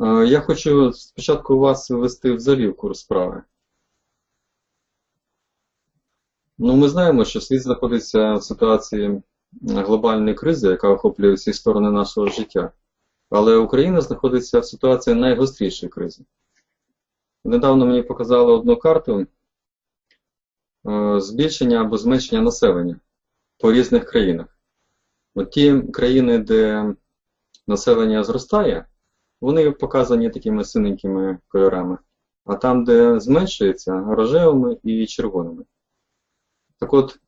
Е, Я хочу спочатку вас ввести в курс справи. Ну, ми знаємо, що світ знаходиться в ситуації глобальної кризи, яка охоплює всі сторони нашого життя. Але Україна знаходиться в ситуації найгострішої кризи. Недавно мені показали одну карту е, збільшення або зменшення населення по різних країнах. От ті країни, де населення зростає, вони показані такими синенькими кольорами. А там, де зменшується, рожевими і червоними. Так от,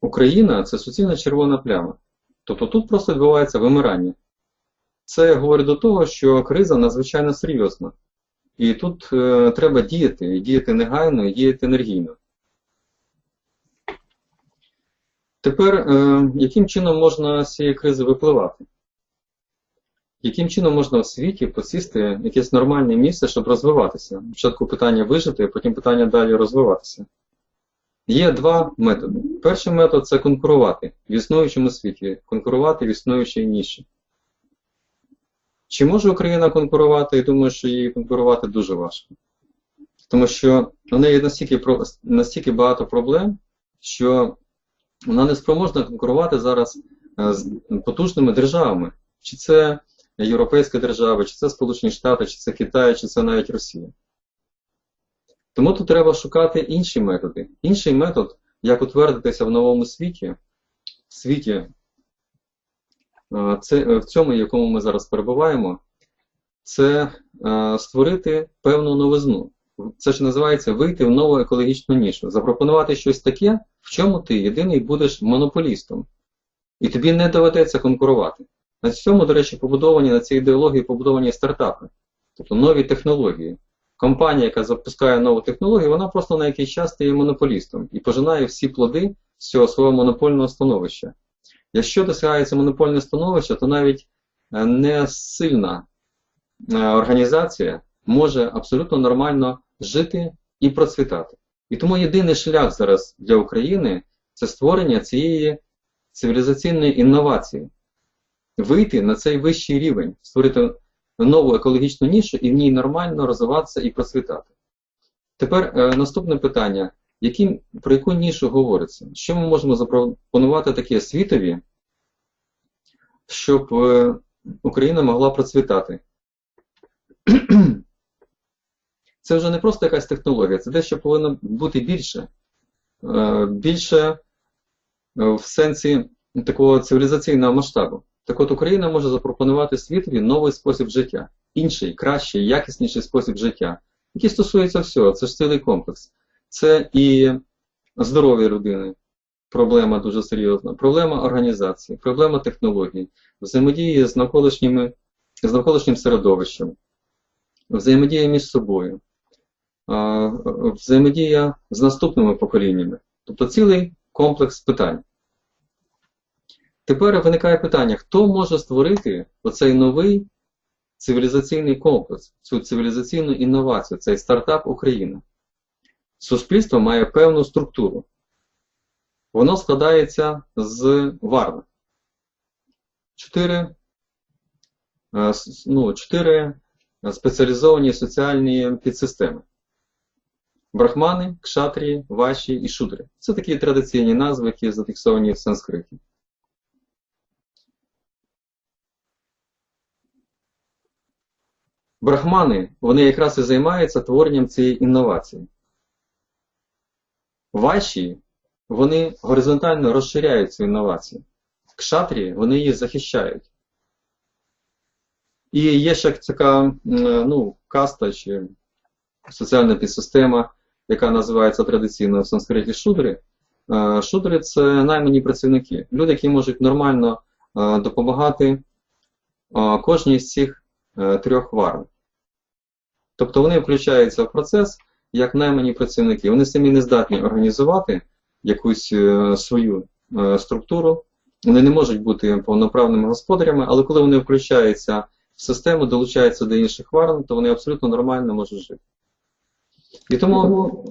Україна це суцільна червона пляма. Тобто тут просто відбувається вимирання. Це говорить до того, що криза надзвичайно серйозна. І тут е, треба діяти, і діяти негайно, і діяти енергійно. Тепер, е, яким чином можна з цієї кризи випливати? Яким чином можна в світі посісти якесь нормальне місце, щоб розвиватися? Спочатку питання вижити, а потім питання далі розвиватися. Є два методи. Перший метод це конкурувати в існуючому світі, конкурувати в існуючій ніші. Чи може Україна конкурувати? Я думаю, що їй конкурувати дуже важко. Тому що у неї настільки, настільки багато проблем, що вона не спроможна конкурувати зараз з потужними державами. Чи це Європейська держава, чи це Сполучені Штати, чи це Китай, чи це навіть Росія. Тому тут треба шукати інші методи. Інший метод, як утвердитися в новому світі, в світі, це, в цьому, в якому ми зараз перебуваємо, це створити певну новизну. Це ж називається вийти в нову екологічну нішу, запропонувати щось таке, в чому ти єдиний будеш монополістом. І тобі не доведеться конкурувати. На цьому, до речі, побудовані на цій ідеології побудовані стартапи, тобто нові технології. Компанія, яка запускає нову технологію, вона просто на якийсь час стає монополістом і пожинає всі плоди з цього свого монопольного становища. Якщо досягається монопольне становище, то навіть не сильна організація може абсолютно нормально жити і процвітати. І тому єдиний шлях зараз для України це створення цієї цивілізаційної інновації вийти на цей вищий рівень, створити нову екологічну нішу і в ній нормально розвиватися і процвітати. Тепер е, наступне питання: які, про яку нішу говориться? Що ми можемо запропонувати таке світові, щоб е, Україна могла процвітати? Це вже не просто якась технологія, це те, що повинно бути більше. Е, більше е, в сенсі такого цивілізаційного масштабу. Так от Україна може запропонувати світові новий спосіб життя, інший, кращий, якісніший спосіб життя, який стосується всього. Це ж цілий комплекс. Це і здоров'я людини, проблема дуже серйозна, проблема організації, проблема технологій, взаємодії з навколишніми, з навколишнім середовищем, взаємодія між собою, взаємодія з наступними поколіннями. Тобто цілий комплекс питань. Тепер виникає питання, хто може створити оцей новий цивілізаційний комплекс, цю цивілізаційну інновацію, цей стартап України? Суспільство має певну структуру. Воно складається з варн. Чотири, е, ну, чотири спеціалізовані соціальні підсистеми. Брахмани, кшатрії, ваші і шудри. Це такі традиційні назви, які зафіксовані в санскриті. Брахмани, вони якраз і займаються творенням цієї інновації. Ваші, вони горизонтально розширяють цю інновацію. Кшатрі, вони її захищають. І є ще така ну, каста чи соціальна підсистема, яка називається традиційно в санскриті шудри. Е, шудри це наймані працівники. Люди, які можуть нормально е, допомагати е, кожній з цих трьох варн. Тобто вони включаються в процес як наймані працівники. Вони самі не здатні організувати якусь свою структуру. Вони не можуть бути повноправними господарями, але коли вони включаються в систему, долучаються до інших варн, то вони абсолютно нормально можуть жити. І тому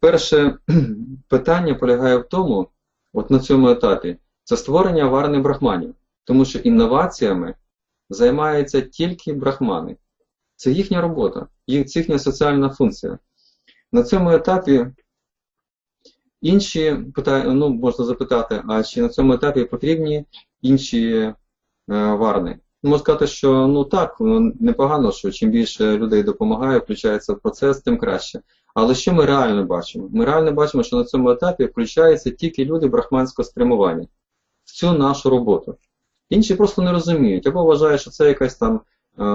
перше питання полягає в тому, от на цьому етапі, це створення варни брахманів. Тому що інноваціями займаються тільки брахмани. Це їхня робота, це їхня соціальна функція. На цьому етапі інші питання, ну, можна запитати, а чи на цьому етапі потрібні інші е, варни? Можна сказати, що ну так, ну, непогано, що чим більше людей допомагає, включається в процес, тим краще. Але що ми реально бачимо? Ми реально бачимо, що на цьому етапі включаються тільки люди брахманського спрямування в цю нашу роботу. Інші просто не розуміють, або вважають, що це якась там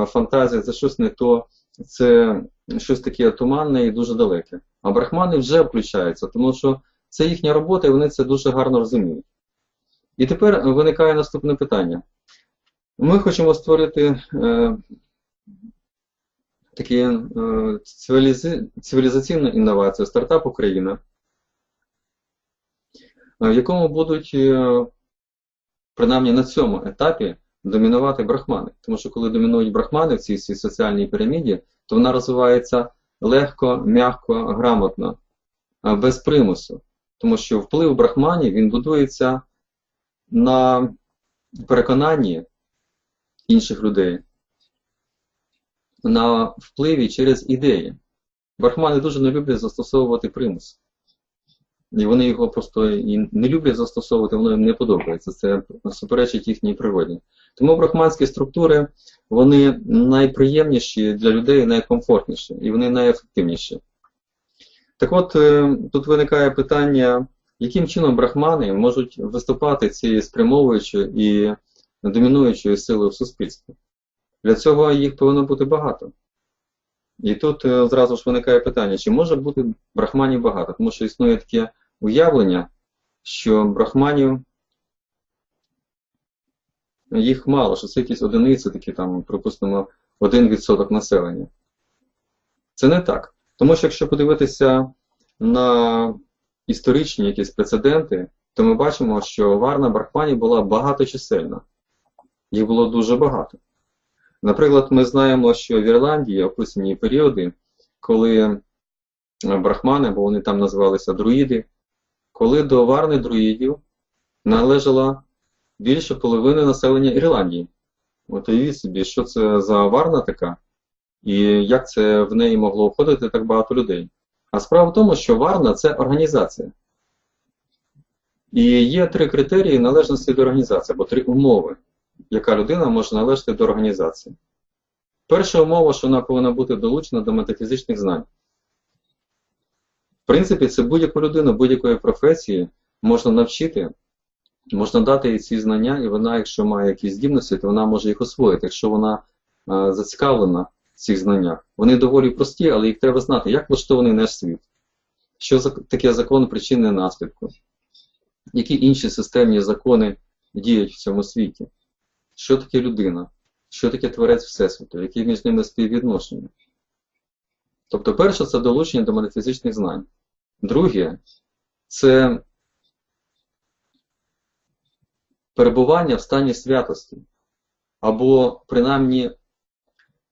фантазія, це щось не то, це щось таке туманне і дуже далеке. А брахмани вже включаються, тому що це їхня робота і вони це дуже гарно розуміють. І тепер виникає наступне питання. Ми хочемо створити е, такі е, цивілізі... цивілізаційну інновацію стартап Україна, е, в якому будуть, е, принаймні на цьому етапі, домінувати брахмани. Тому що коли домінують брахмани в цій, цій соціальній піраміді, то вона розвивається легко, м'яко, грамотно, без примусу. Тому що вплив брахманів він будується на переконанні інших людей, на впливі через ідеї. Брахмани дуже не люблять застосовувати примус. І вони його просто і не люблять застосовувати, воно їм не подобається. Це суперечить їхній природі. Тому брахманські структури вони найприємніші для людей, найкомфортніші і вони найефективніші. Так от, е, тут виникає питання, яким чином брахмани можуть виступати цією спрямовуючою і домінуючою силою в суспільстві. Для цього їх повинно бути багато. І тут е, зразу ж виникає питання, чи може бути брахманів багато? Тому що існує таке уявлення, що брахманів їх мало, що це якісь одиниці, такі там, припустимо, 1% населення. Це не так. Тому що якщо подивитися на історичні якісь прецеденти, то ми бачимо, що варна брахманів була багаточисельна. Їх було дуже багато. Наприклад, ми знаємо, що в Ірландії описані періоди, коли брахмани, бо вони там називалися друїди, коли до варни друїдів належала більше половини населення Ірландії. От уявіть собі, що це за варна така, і як це в неї могло входити так багато людей. А справа в тому, що варна це організація. І є три критерії належності до організації, або три умови, яка людина може належати до організації. Перша умова, що вона повинна бути долучена до метафізичних знань. В принципі, це будь-яку людину будь-якої професії можна навчити, можна дати їй ці знання, і вона, якщо має якісь здібності, то вона може їх освоїти, якщо вона а, зацікавлена в цих знаннях. Вони доволі прості, але їх треба знати, як влаштований наш світ, що таке закон причини наслідку, які інші системні закони діють в цьому світі, що таке людина, що таке творець Всесвіту, які між ними співвідношення. Тобто, перше, це долучення до метафізичних знань. Друге, це перебування в стані святості, або принаймні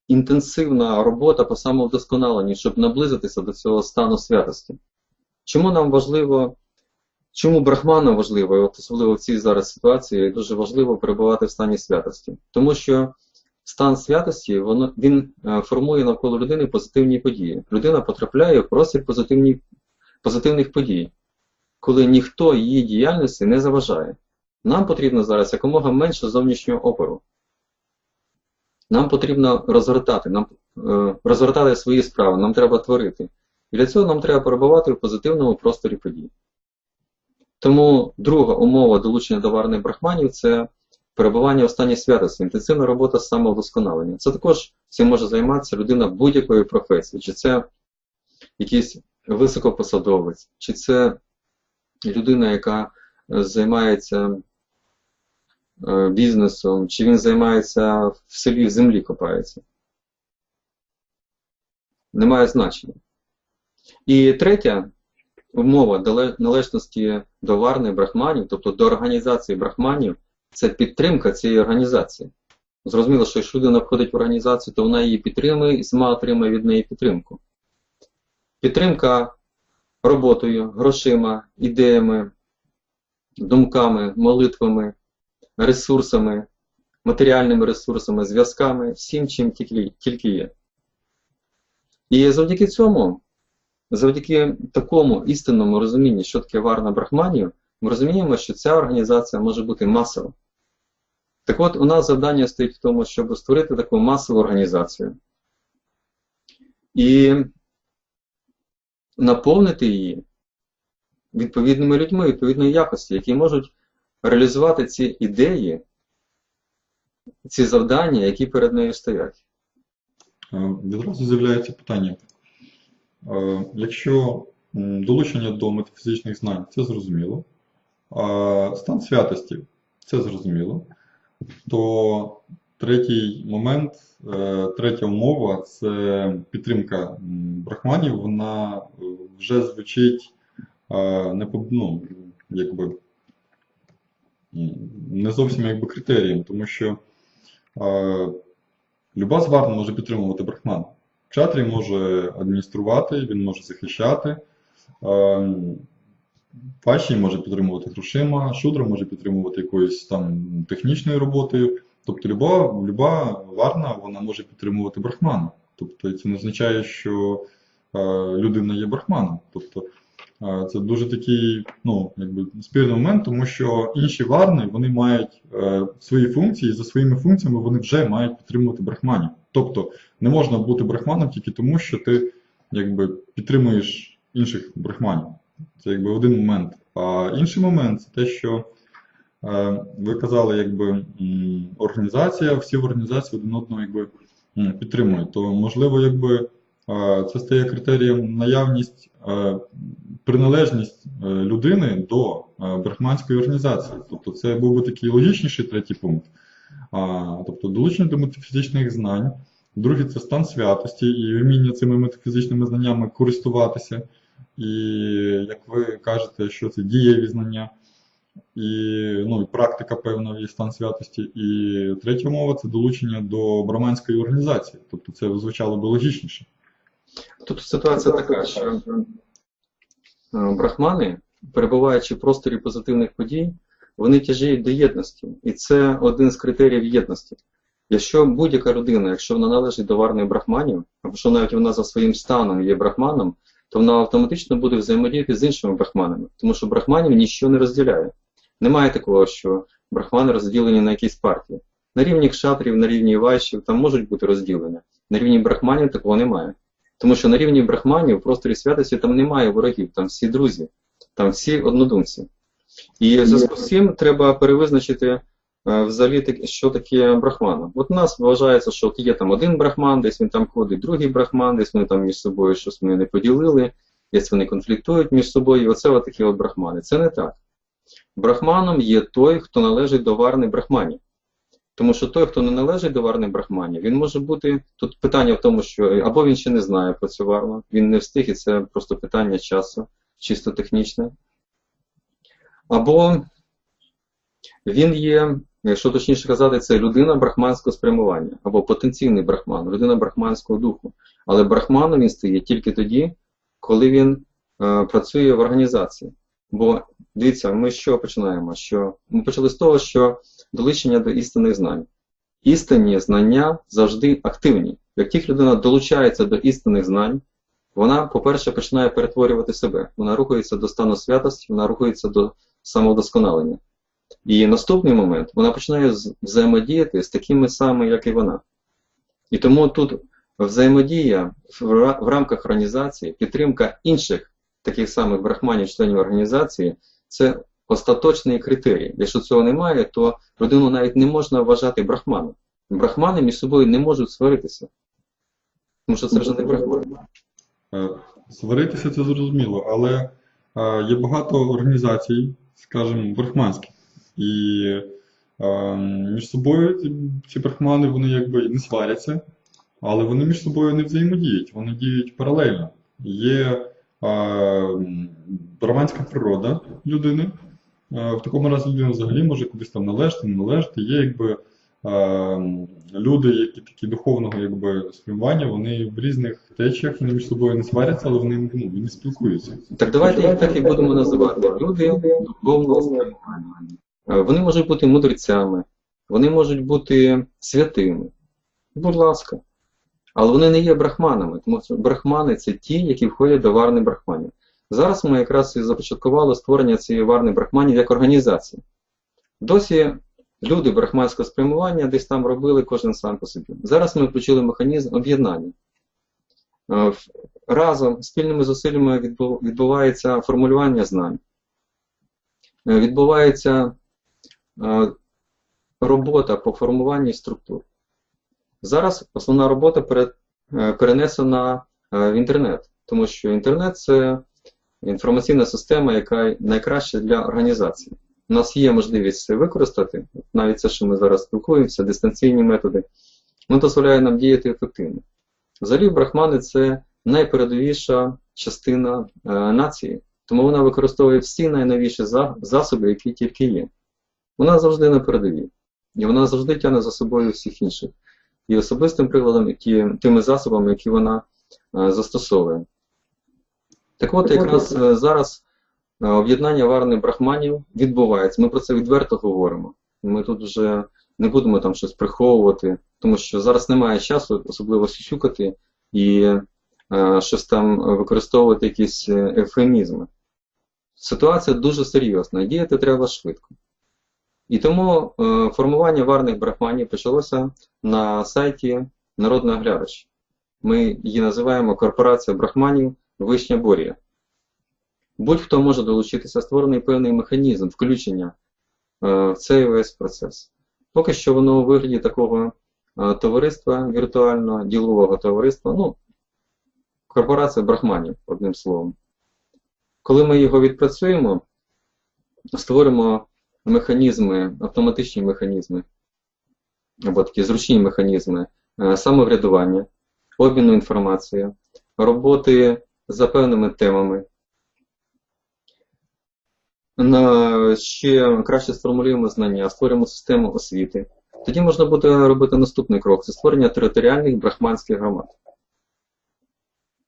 інтенсивна робота по самовдосконаленню, щоб наблизитися до цього стану святості. Чому нам важливо, чому брахманам важливо, особливо в цій зараз ситуації, дуже важливо перебувати в стані святості? Тому що стан святості воно, він е, формує навколо людини позитивні події. Людина потрапляє в простір позитивних подій, коли ніхто її діяльності не заважає. Нам потрібно зараз якомога менше зовнішнього опору. Нам потрібно розгортати, нам е, розгортати свої справи, нам треба творити. І для цього нам треба перебувати в позитивному просторі подій. Тому друга умова долучення до варних брахманів це перебування в стані святості, інтенсивна робота з самовдосконалення. Це також цим може займатися людина будь-якої професії, чи це якийсь високопосадовець, чи це людина, яка займається е, бізнесом, чи він займається в селі в землі копається. Немає значення. І третя умова належності до варни брахманів, тобто до організації брахманів, це підтримка цієї організації. Зрозуміло, що якщо людина входить в організацію, то вона її підтримує і сама отримує від неї підтримку. Підтримка роботою, грошима, ідеями, думками, молитвами, ресурсами, матеріальними ресурсами, зв'язками, всім, чим тільки, є. І завдяки цьому, завдяки такому істинному розумінні, що таке варна брахманів, ми розуміємо, що ця організація може бути масова. Так от, у нас завдання стоїть в тому, щоб створити таку масову організацію і наповнити її відповідними людьми, відповідної якості, які можуть реалізувати ці ідеї, ці завдання, які перед нею стоять. Е, Відразу з'являється питання. Е, Якщо долучення до метафізичних знань це зрозуміло, стан святості це зрозуміло, то третій момент, е, третя умова це підтримка брахманів, вона е, вже звучить е, не ну, якби, не зовсім якби критерієм, тому що Люба з варн може підтримувати брахмана. Чатрі може адмініструвати, він може захищати. Ем, може підтримувати грошима, шудра може підтримувати якоюсь там технічною роботою. Тобто люба, люба варна вона може підтримувати брахмана. Тобто це не означає, що е, людина є брахманом. Тобто е, це дуже такий ну, якби, спірний момент, тому що інші варни вони мають е, свої функції, і за своїми функціями вони вже мають підтримувати брахманів. Тобто не можна бути брахманом тільки тому, що ти якби, підтримуєш інших брахманів. Це якби один момент. А інший момент це те, що е, ви казали, якби організація, всі організації один одного якби, підтримують. То можливо, якби е, це стає критерієм наявність, е, приналежність людини до брахманської організації. Тобто це був би такий логічніший третій пункт. Тобто долучення до метафізичних знань. Другий це стан святості і вміння цими метафізичними знаннями користуватися. І, як ви кажете, що це дієві знання, і, ну, і практика певна і стан святості. І третя мова це долучення до браманської організації. Тобто це звучало би логічніше. Тут ситуація така, що е, брахмани, перебуваючи в просторі позитивних подій, вони тяжіють до єдності. І це один з критеріїв єдності. Якщо будь-яка людина, якщо вона належить до варної брахманів, або що навіть вона за своїм станом є брахманом, то вона автоматично буде взаємодіяти з іншими брахманами, тому що брахманів ніщо не розділяє. Немає такого, що брахмани розділені на якісь партії. На рівні кшатрів, на рівні вайшів там можуть бути розділення. На рівні брахманів такого немає. Тому що на рівні брахманів в просторі святості там немає ворогів, там всі друзі, там всі однодумці. І в зв'язку з цим треба перевизначити взагалі що таке брахмана. От у нас вважається, що от є там один брахман, десь він там ходить, другий брахман, десь вони там між собою щось вони не поділили, десь вони конфліктують між собою. І оце от такі от брахмани. Це не так. Брахманом є той, хто належить до варни брахманів. Тому що той, хто не належить до варни брахманів, він може бути. Тут питання в тому, що або він ще не знає про цю варну, він не встиг, і це просто питання часу, чисто технічне. Або він є, якщо точніше казати, це людина брахманського спрямування, або потенційний брахман, людина брахманського духу. Але брахманом він стає тільки тоді, коли він е, працює в організації. Бо дивіться, ми чого починаємо? Що ми почали з того, що долучення до істинних знань. Істинні знання завжди активні. Як тільки людина долучається до істинних знань, вона, по-перше, починає перетворювати себе. Вона рухається до стану святості, вона рухається до самовдосконалення. І наступний момент вона починає взаємодіяти з такими самими, як і вона. І тому тут взаємодія в рамках організації, підтримка інших таких самих брахманів, членів організації, це остаточний критерій. Якщо цього немає, то людину навіть не можна вважати брахманом. Брахмани між собою не можуть сваритися. Тому що це вже не брахмани. Е, Сваритися це зрозуміло, але е, є багато організацій, скажімо, брахманських. І е, між собою ці, ці брахмани вони якби не сваряться, але вони між собою не взаємодіють, вони діють паралельно. Є е, браманська природа людини. Е, В такому разі людина взагалі може кудись там належати, не належати. Є якби е, люди, які такі духовного якби, спрямування, вони в різних течіях, вони між собою не сваряться, але вони ну, не спілкуються. Так давайте їх так і будемо називати. Люди духовного спрямування. Е, Вони можуть бути мудрецями, вони можуть бути святими. Будь ласка. Але вони не є брахманами, тому що брахмани це ті, які входять до варни брахманів. Зараз ми якраз і започаткували створення цієї варни брахманів як організації. Досі люди брахманського спрямування десь там робили кожен сам по собі. Зараз ми включили механізм об'єднання. Е, Разом спільними зусиллями відбувається формулювання знань, Е, відбувається робота по формуванні структур. Зараз основна робота е, перенесена е, в інтернет, тому що інтернет це інформаційна система, яка найкраща для організації. У нас є можливість це використати, навіть це, що ми зараз спілкуємося, дистанційні методи, воно дозволяє нам діяти ефективно. Взагалі, брахмани це найпередовіша частина е, нації, тому вона використовує всі найновіші засоби, які тільки є. Вона завжди на передовій. І вона завжди тягне за собою всіх інших. І особистим прикладом, і тими засобами, які вона е, застосовує. Так от, якраз е, зараз е, об'єднання варни брахманів відбувається. Ми про це відверто говоримо. Ми тут вже не будемо там щось приховувати, тому що зараз немає часу, особливо сюсюкати і е, щось там використовувати якісь ефемізми. Ситуація дуже серйозна, діяти треба швидко. І тому е, формування варних брахманів почалося на сайті Народний оглядач. Ми її називаємо Корпорація Брахманів Вишня Борія. Будь-хто може долучитися, створений певний механізм включення е, в цей весь процес. Поки що воно у вигляді такого е, товариства віртуального, ділового товариства, ну, корпорація брахманів, одним словом. Коли ми його відпрацюємо, створимо механізми, автоматичні механізми, або такі зручні механізми е, самоврядування, обміну інформацією, роботи за певними темами. На ще краще сформулюємо знання, створюємо систему освіти. Тоді можна буде робити наступний крок це створення територіальних брахманських громад.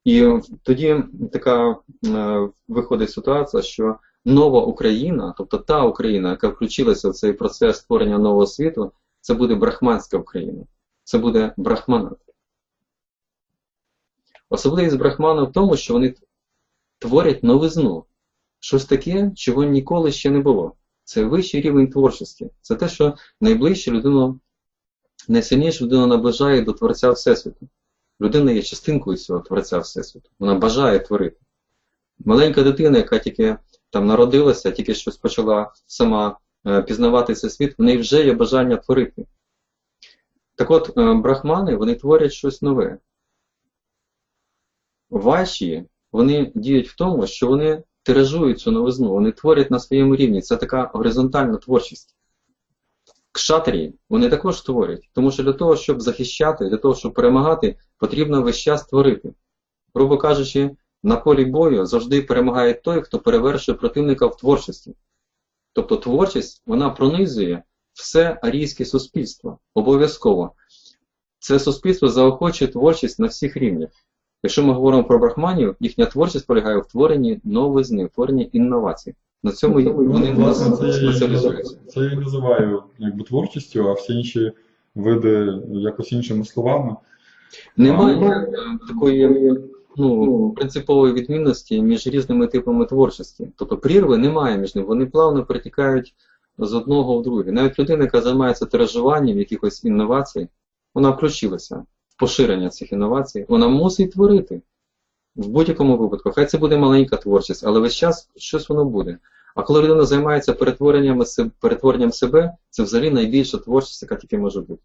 І тоді така е, виходить ситуація, що нова Україна, тобто та Україна, яка включилася в цей процес створення нового світу, це буде брахманська Україна. Це буде брахманат. Особливість брахмана в тому, що вони творять новизну. Щось таке, чого ніколи ще не було. Це вищий рівень творчості. Це те, що найближче людину, найсильніше людину наближає до Творця Всесвіту. Людина є частинкою цього Творця Всесвіту. Вона бажає творити. Маленька дитина, яка тільки там народилася, тільки щось почала сама е, пізнавати цей світ, в неї вже є бажання творити. Так от, е, брахмани, вони творять щось нове. Ваші, вони діють в тому, що вони тиражують цю новизну, вони творять на своєму рівні. Це така горизонтальна творчість. Кшатрії, вони також творять, тому що для того, щоб захищати, для того, щоб перемагати, потрібно весь час творити. Грубо кажучи, на полі бою завжди перемагає той, хто перевершує противника в творчості. Тобто творчість вона пронизує все арійське суспільство. Обов'язково. Це суспільство заохочує творчість на всіх рівнях. Якщо ми говоримо про брахманів, їхня творчість полягає в творенні новизни, в творенні інновацій. На цьому вони Ну, власне, це, спеціалізуються. це я називаю якби творчістю, а всі інші види якось іншими словами. Немає А, е, такої ну, принципової відмінності між різними типами творчості. Тобто прірви немає між ними, вони плавно перетікають з одного в друге. Навіть людина, яка займається тиражуванням якихось інновацій, вона включилася в поширення цих інновацій, вона мусить творити. В будь-якому випадку. Хай це буде маленька творчість, але весь час щось воно буде. А коли людина займається перетворенням, перетворенням себе, це взагалі найбільша творчість, яка тільки може бути.